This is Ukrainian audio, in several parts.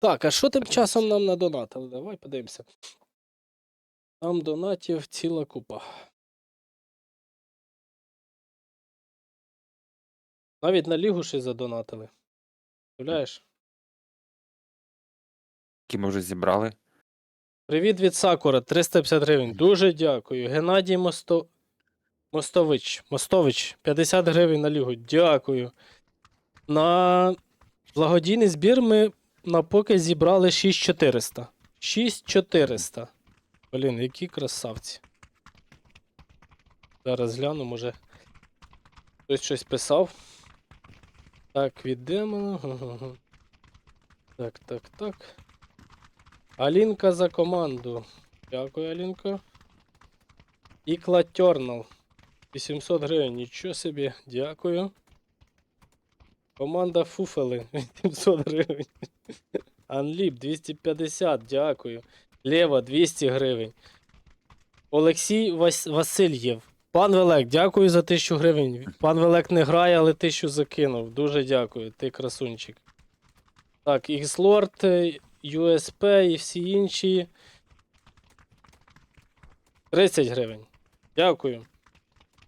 Так, а що тим часом нам надонатили? Давай подивимося. Там донатів ціла купа. Навіть на лігу ще задонатили. Уявляєш? Які ми вже зібрали. Привіт від Сакура, 350 гривень. Дуже дякую. Геннадій Мосто... Мостович. Мостович, 50 гривень на лігу. Дякую. На благодійний збір ми на поки зібрали 6400. 6400. Блін, які красавці. Зараз гляну, може. Хтось щось писав. Так, від. Так, так, так. Алінка за команду. Дякую, Алінка. Ікла Тернал. 800 гривень. Нічого собі. Дякую. Команда Фуфели. 800 гривень. Анліп 250. Дякую. Лева 200 гривень. Олексій Вас... Васильєв. Пан Велек, дякую за 1000 гривень. Пан Велек не грає, але 1000 закинув. Дуже дякую. Ти красунчик. Так, Xlord, USP і всі інші. 30 гривень. Дякую.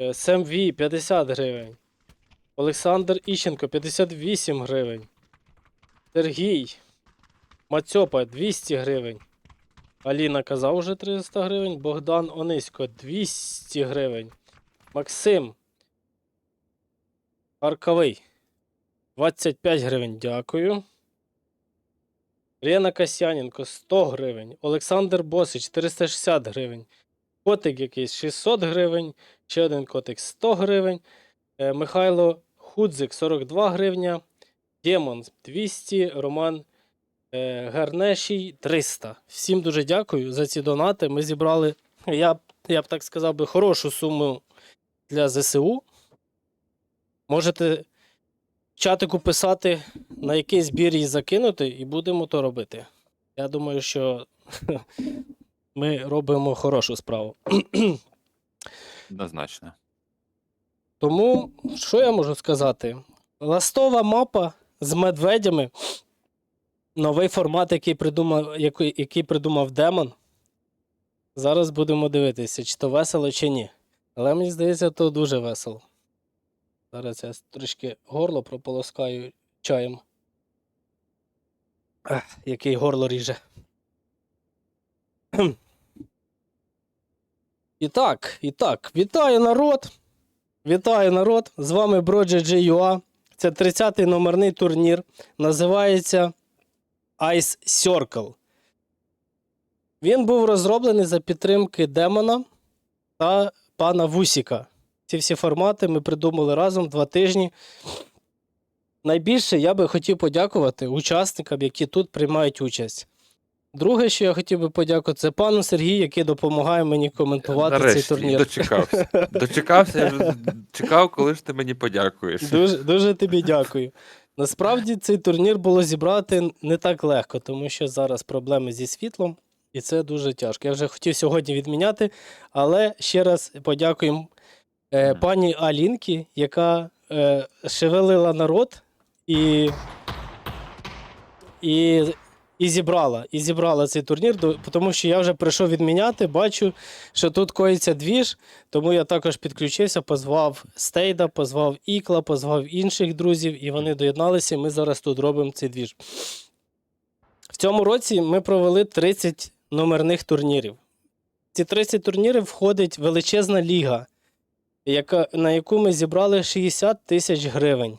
Е, Сем Ві 50 гривень. Олександр Іщенко 58 гривень. Сергій. Мацьопа 200 гривень. Аліна казав уже 300 гривень. Богдан Онисько 200 гривень. Максим. Харковий. 25 гривень. Дякую. Лена Касяненко 100 гривень. Олександр Босич 460 гривень. Котик якийсь 600 гривень. Ще один котик 100 гривень. Е, Михайло Худзик 42 гривня. Демон 200. Роман е, Гарнешій 300. Всім дуже дякую за ці донати. Ми зібрали, я, я б так сказав би, хорошу суму для ЗСУ. Можете в чатику писати, на який збір її закинути, і будемо то робити. Я думаю, що ми робимо хорошу справу. Однозначно. Тому, що я можу сказати? Ластова мапа з медведями. Новий формат, який придумав, який, який придумав Демон. Зараз будемо дивитися, чи то весело, чи ні. Але мені здається, то дуже весело. Зараз я трішки горло прополоскаю чаєм. Ех, який горло ріже. І так, і так, вітаю народ! Вітаю народ! З вами GUA. Це 30-й номерний турнір. Називається Ice Circle. Він був розроблений за підтримки Демона та пана Вусіка. Ці всі формати ми придумали разом два тижні. Найбільше я би хотів подякувати учасникам, які тут приймають участь. Друге, що я хотів би подякувати, це пану Сергію, який допомагає мені коментувати Нарешті, цей турнір. дочекався. Дочекався, я вже чекав, коли ж ти мені подякуєш. Дуже, дуже тобі дякую. Насправді цей турнір було зібрати не так легко, тому що зараз проблеми зі світлом, і це дуже тяжко. Я вже хотів сьогодні відміняти, але ще раз подякуємо е, пані Алінки, яка е, шевелила народ і, і, і зібрала. І зібрала цей турнір, тому що я вже прийшов відміняти, бачу, що тут коїться двіж, тому я також підключився, позвав Стейда, позвав Ікла, позвав інших друзів, і вони доєдналися. і Ми зараз тут робимо цей двіж. В цьому році ми провели 30 номерних турнірів. Ці 30 турнірів входить величезна ліга, яка, на яку ми зібрали 60 тисяч гривень.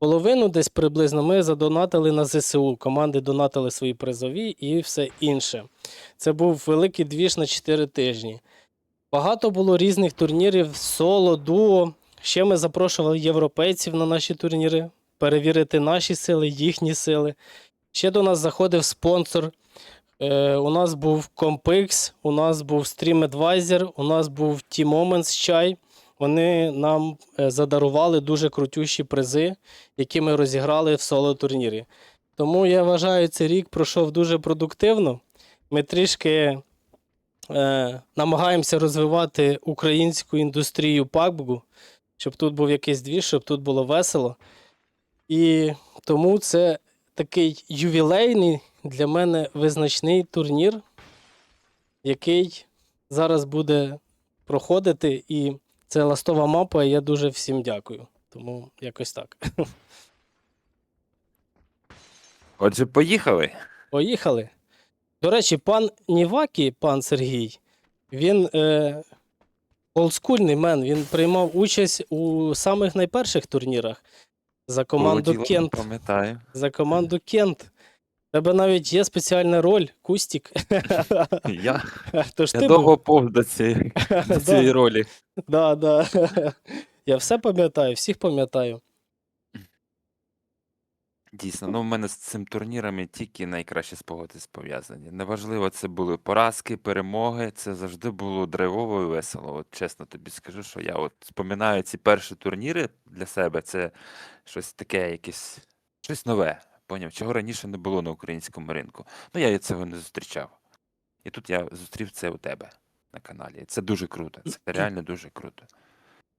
Половину десь приблизно ми задонатили на ЗСУ. Команди донатили свої призові і все інше. Це був великий двіж на 4 тижні. Багато було різних турнірів, соло, дуо. Ще ми запрошували європейців на наші турніри, перевірити наші сили, їхні сили. Ще до нас заходив спонсор. Е, у нас був Compix, у нас був Stream Advisor, у нас був T-Moments чай. Вони нам е, задарували дуже крутющі призи, які ми розіграли в соло-турнірі. Тому я вважаю, цей рік пройшов дуже продуктивно. Ми трішки е, намагаємося розвивати українську індустрію PUBG, щоб тут був якийсь двіж, щоб тут було весело. І тому це такий ювілейний для мене визначний турнір, який зараз буде проходити, і це ластова мапа, і я дуже всім дякую. Тому якось так. Отже, поїхали. Поїхали. До речі, пан Нівакі, пан Сергій, він е, олдскульний мен, він приймав участь у самих найперших турнірах за команду Кент. Пам'ятаю. За команду Кент. У тебе навіть є спеціальна роль Кустік. Я, Тож я ти довго був. повз до цієї, до цієї ролі. Да, да. Я все пам'ятаю, всіх пам'ятаю. Дійсно, ну в мене з цим турнірами тільки найкращі спогади пов'язані. Неважливо, це були поразки, перемоги. Це завжди було драйвово і весело. От чесно тобі скажу, що я от споминаю ці перші турніри для себе. Це щось таке, якесь щось нове. Поняв, чого раніше не було на українському ринку. Ну я цього не зустрічав. І тут я зустрів це у тебе на каналі. Це дуже круто. Це реально дуже круто.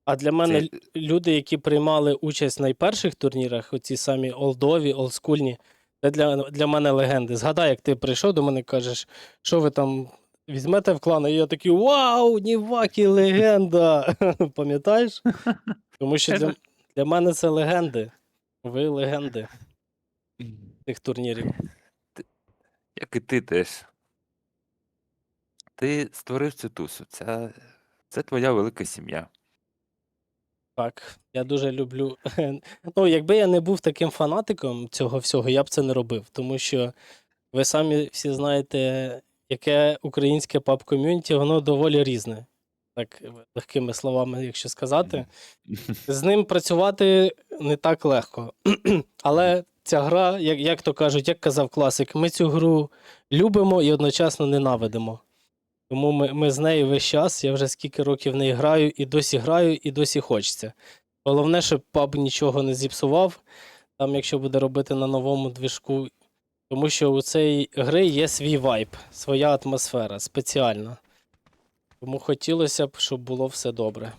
А для мене Це- люди, які приймали участь в найперших турнірах, оці самі олдові, олдскульні, це для, для мене легенди. Згадай, як ти прийшов до мене кажеш, що ви там візьмете в клан, і я такий Вау, Нівакі, легенда! Пам'ятаєш? Тому що для, для мене це легенди. Ви легенди цих турнірів. Як і ти теж. Ти створив цю тусу. Це, це твоя велика сім'я. Так, я дуже люблю. Ну, якби я не був таким фанатиком цього всього, я б це не робив. Тому що ви самі всі знаєте, яке українське паб ком'юніті, воно доволі різне. Так, легкими словами, якщо сказати. З ним працювати не так легко. Але ця гра, як, як то кажуть, як казав класик, ми цю гру любимо і одночасно ненавидимо. Тому ми, ми з нею весь час, я вже скільки років в неї граю, і досі граю, і досі хочеться. Головне, щоб паб нічого не зіпсував, там, якщо буде робити на новому движку, тому що у цієї гри є свій вайб, своя атмосфера, спеціальна. Тому хотілося б, щоб було все добре.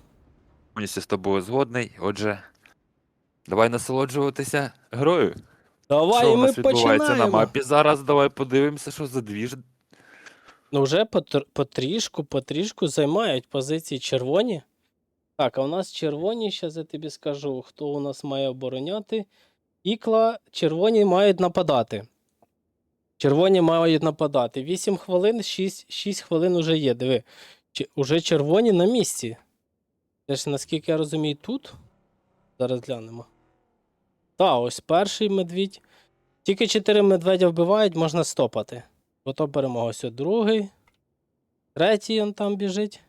Повністю з тобою згодний. Отже, давай насолоджуватися грою. Давай, що і у ми нас відбувається на мапі зараз? Давай подивимося, що за двіж. Ну, вже потр- потрішку, потрішку займають позиції червоні. Так, а у нас червоні, зараз я тобі скажу, хто у нас має обороняти. Ікла, червоні мають нападати. Червоні мають нападати. 8 хвилин, 6, 6 хвилин уже є. Диви. Чи, уже червоні на місці. Це ж, наскільки я розумію, тут. Зараз глянемо. Так, ось перший медвідь. Тільки 4 медведя вбивають, можна стопати. Ото перемога. Ось другий. Третій он там біжить.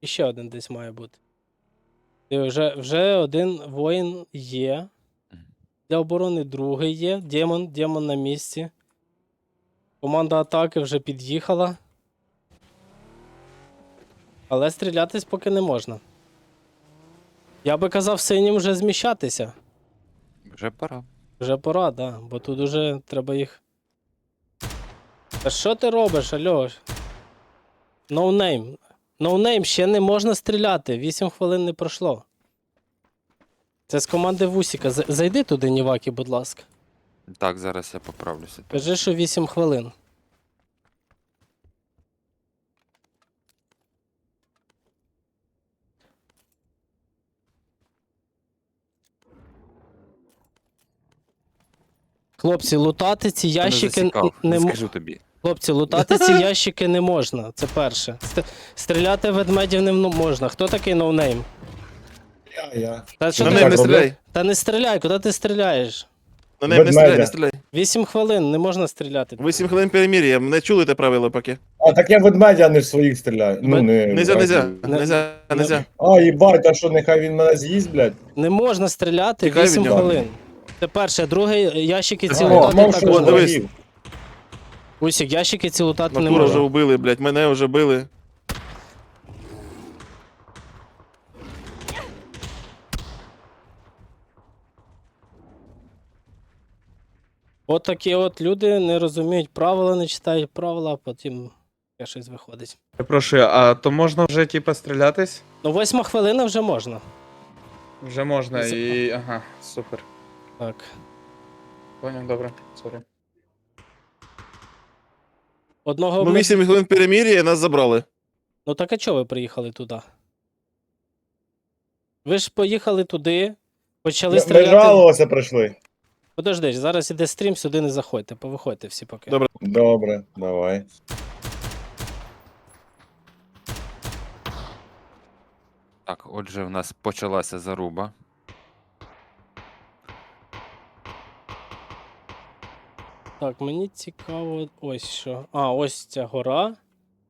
І ще один десь має бути. І вже, вже один воїн є. Для оборони другий є. Демон, демон на місці. Команда атаки вже під'їхала. Але стрілятись поки не можна. Я би казав синім вже зміщатися. Вже пора. Вже пора, да, бо тут уже треба їх. Та що ти робиш, Альош? No Ноунейм, No ще не можна стріляти. 8 хвилин не пройшло. Це з команди Вусіка. Зайди туди, Нівакі, будь ласка. Так, зараз я поправлюся. Кажи, що 8 хвилин. Хлопці, лутати ці ящики не, н- засікав, не, не скажу тобі. Хлопці, лутати ці ящики не можна. Це перше. Ст- Стріляти ведмедів не можна. Хто такий ноунейм? Я, я. Та, що ти- так не стріляй. Та не стріляй, куди ти стріляєш? На не стріляй, не стріляй. 8 хвилин, не можна стріляти. 8 хвилин перемір'я, не чули те правило поки. А, так я ведмедя, а не в своїх стріляю. Ну, Вед- не... Нельзя, нельзя, Не- нельзя, не- нельзя. А, їбать, а що, нехай він мене з'їсть, блядь? Не можна стріляти Тікай від 8 нього. хвилин. Це перше, друге, ящики ці лутати також. О, дивись. Усік, ящики ці лутати не Натура вже можна. вбили, блядь, мене вже били. От такі от люди не розуміють правила, не читають правила, а потім таке щось виходить. Перепрошую, а то можна вже типа стрілятись? Ну, восьма хвилина вже можна. Вже можна і. Ага, супер. Так. Поняв, добре, сорі. Одного Ну, ми- 8 хвилин перемір'я, нас забрали. Ну так а чого ви приїхали туди? Ви ж поїхали туди, почали Ми, ми стріляти. жалувалися прийшли. Подожди, зараз іде стрім, сюди не заходьте, повиходьте всі поки. Добре. Добре, давай. Так, отже, в нас почалася заруба. Так, мені цікаво, ось що. А, ось ця гора.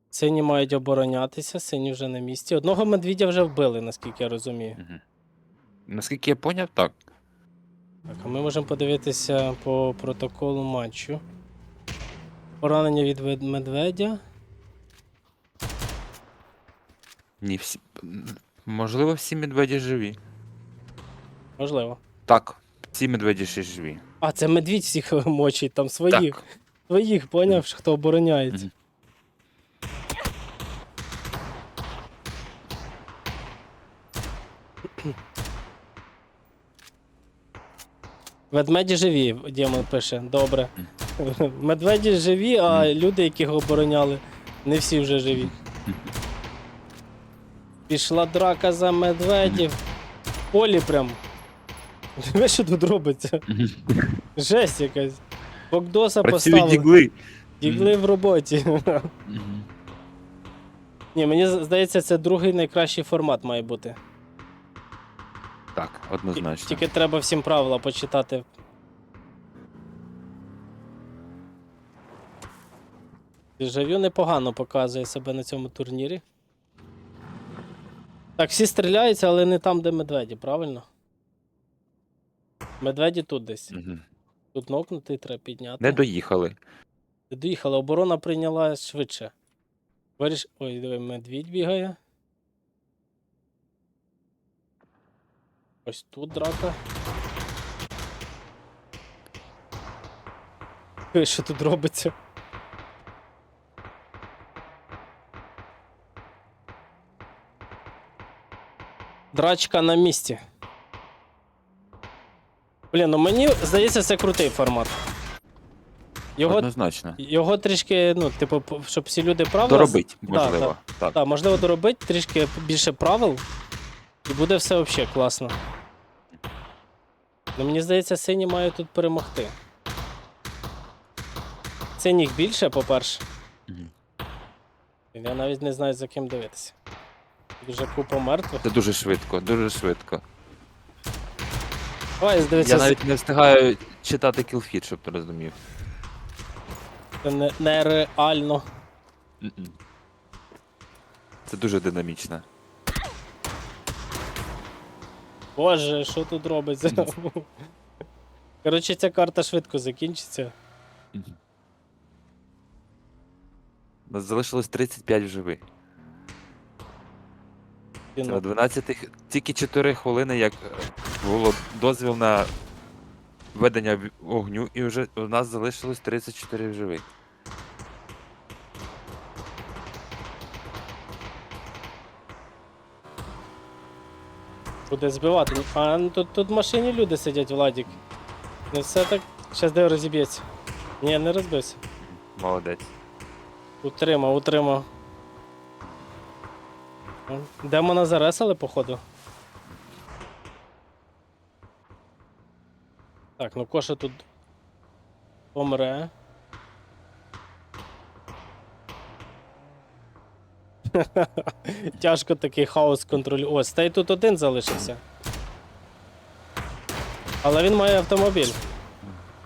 Сині мають оборонятися, сині вже на місці. Одного медвідя вже вбили, наскільки я розумію. Мгм. Наскільки я поняв, так. Так, а ми можемо подивитися по протоколу матчу. Поранення від медведя. Ні, всі. Можливо, всі медведі живі. Можливо. Так, всі медведі ще живі. А, це медвідь всіх мочить, там своїх. Так. Своїх, поняв, що хто обороняється. Ведмеді живі, Діма пише. Добре. Медведі живі, а люди, яких обороняли, не всі вже живі. Пішла драка за медведів. В полі прям. Диви, що тут робиться? Жесть якась. Бокдоса Працюють поставили. дігли. Дігли в роботі. Мгм. Ні, мені здається, це другий найкращий формат має бути. Так, Ті- однозначно. Тільки треба всім правила почитати. Дежавю непогано показує себе на цьому турнірі. Так, всі стріляються, але не там, де медведі, правильно? Медведі тут десь. Мгм. Тут нокнути треба підняти. Не доїхали. Не доїхали, оборона прийняла швидше. Виріш... Ой, диви, медвідь бігає. Ось тут драка. Що тут робиться? Драчка на місці. Блін, ну мені здається, це крутий формат. Його Однозначно. його трішки, ну, типу, п- щоб всі люди правила. Доробить, Да, можливо. Так. Так, можливо, доробити трішки більше правил, і буде все взагалі класно. Ну, мені здається, сині мають тут перемогти. Синіх більше, по-перше. Мгм. Я навіть не знаю, за ким дивитися. Тут вже купа мертвих. Це дуже швидко, дуже швидко. Давай, здивитися, Я навіть не встигаю читати кілфіт, щоб ти розумів. це не, нереально. Мгм. Це дуже динамічно. Боже, що тут робиться? Коротше, ця карта швидко закінчиться. У нас залишилось 35 в живих. Це ну, на 12 х- тільки 4 хвилини, як е, було дозвіл на ведення вогню, і вже у нас залишилось 34 в живих. Буде збивати. А ну, тут, тут в машині люди сидять, Владік. Не все так. Щас де розіб'ється. Ні, не розбився. Молодець. Утримав, утримав. Демона заресали, походу. Так, ну Коша тут помре. Тяжко такий хаос контролювати. О, стей тут один залишився. Але він має автомобіль.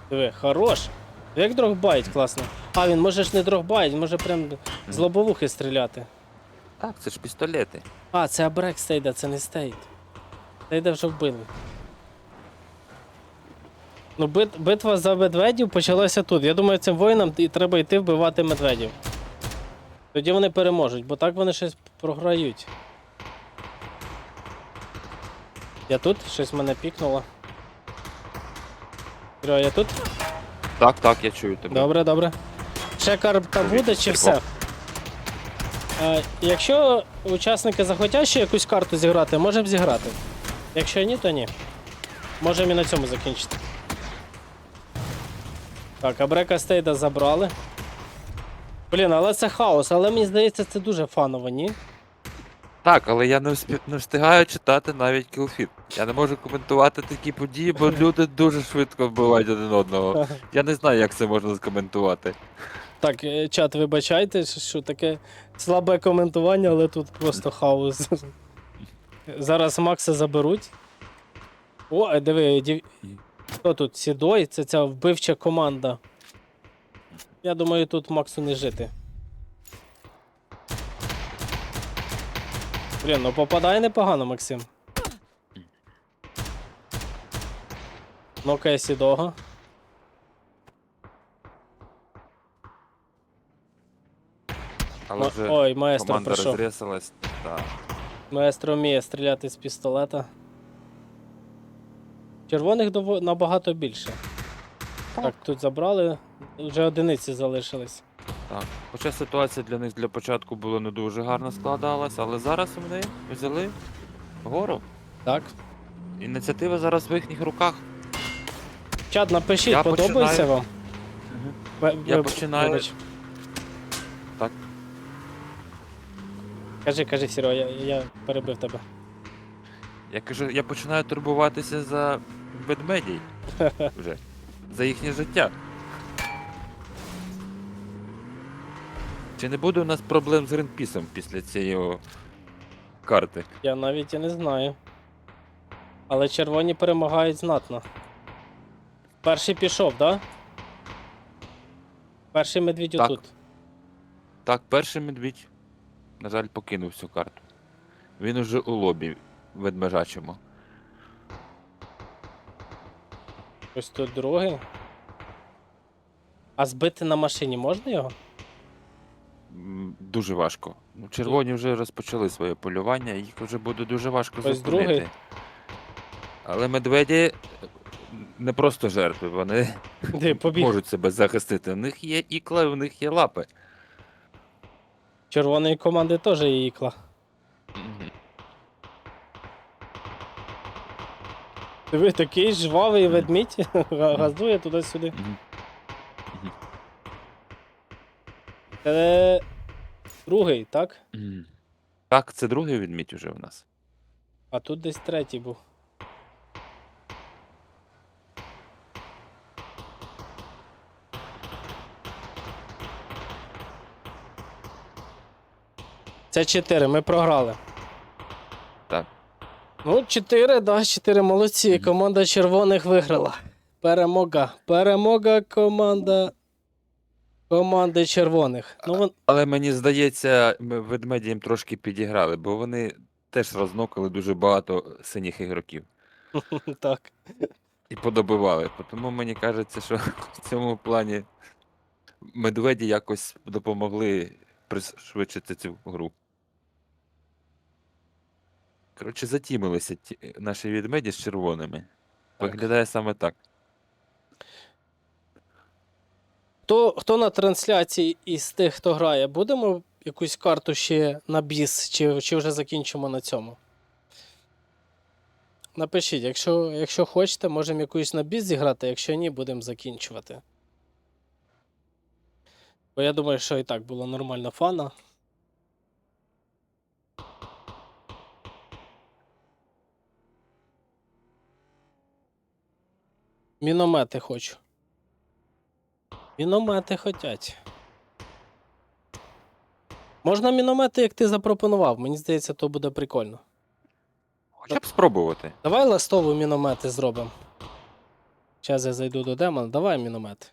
Диви, хорош. Як дрогбайт, класно. А, він може ж не дрогбайт, він може прям з лобовухи стріляти. Так, це ж пістолети. А, це абрек стейда, це не стейд. Стейда вже вбили. Ну, бит, битва за медведів почалася тут. Я думаю, цим воїнам і треба йти вбивати медведів. Тоді вони переможуть, бо так вони щось програють. Я тут? Щось мене пікнуло. Кирило, я тут? Так, так, я чую тебе. Добре, добре. Ще карта буде чи все? Е, якщо учасники захотять ще якусь карту зіграти, можемо зіграти. Якщо ні, то ні. Можемо і на цьому закінчити. Так, Абрека Стейда забрали. Блін, але це хаос, але мені здається, це дуже фаново, ні? Так, але я не, вспі... не встигаю читати навіть кілфіт. Я не можу коментувати такі події, бо люди дуже швидко вбивають один одного. Я не знаю, як це можна скоментувати. Так, е, чат, вибачайте, що- що таке слабе коментування, але тут просто хаос. Зараз Макса заберуть. О, е, диви, дів... хто тут? Сідой? Це ця вбивча команда. Я думаю, тут Максу не жити. Блін, ну попадає непогано, Максим. Ну-ка, Сідога. Але Ну, вже Ой, маестро команда. Так. Маестро вміє стріляти з пістолета. Червоних набагато більше. Так, тут забрали, вже одиниці залишились. Так. Хоча ситуація для них для початку була не дуже гарно складалась, але зараз вони взяли гору. Так. Ініціатива зараз в їхніх руках. Чат, напишіть, Я подобається починаю. вам? Ви- Я ви- починаю. вибач. Так. Кажи, кажи, Сіро, я, я перебив тебе. Я кажу, я починаю турбуватися за ведмедій вже. За їхнє життя. Чи не буде у нас проблем з Гринпісом після цієї карти? Я навіть і не знаю. Але червоні перемагають знатно. Перший пішов, так? Да? Перший медвідь Так. тут. Так, перший медвідь, на жаль, покинув цю карту. Він уже у лобі ведмежачому. Ось тут другий. А збити на машині можна його? М, Дуже важко. Ну, червоні вже розпочали своє полювання, їх вже буде дуже важко Ось зупинити. другий. Але медведі е, не просто жертви, вони Де побіг? можуть себе захистити. У них є ікла, у них є лапи. Червоної команди теж є ікла. Диви, такий жвавий ведмідь га- газує туди-сюди. Це другий, так? Так, це другий відмідь уже у нас. А тут десь третій був. Це 4, ми програли. Ну, 4, да, 4 молодці. Команда червоних виграла. Перемога. Перемога команда. Команди червоних. Ну, вон... Але мені здається, ми ведмеді їм трошки підіграли, бо вони теж рознокали дуже багато синіх ігроків. так. І подобивали. Тому мені кажеться, що в цьому плані медведі якось допомогли пришвидшити цю гру. Коротше, затімилися ті, наші ведмеді з червоними. Так. Виглядає саме так. Хто, хто на трансляції із тих, хто грає, будемо якусь карту ще на біс, чи, чи вже закінчимо на цьому? Напишіть, якщо, якщо хочете, можемо якусь на біс зіграти, якщо ні, будемо закінчувати. Бо я думаю, що і так було нормально фана. Міномети хочу. Міномети хотять. Можна міномети, як ти запропонував. Мені здається, то буде прикольно. Хоча б спробувати. Давай ластову міномети зробимо. Зараз я зайду до демона. Давай міномети.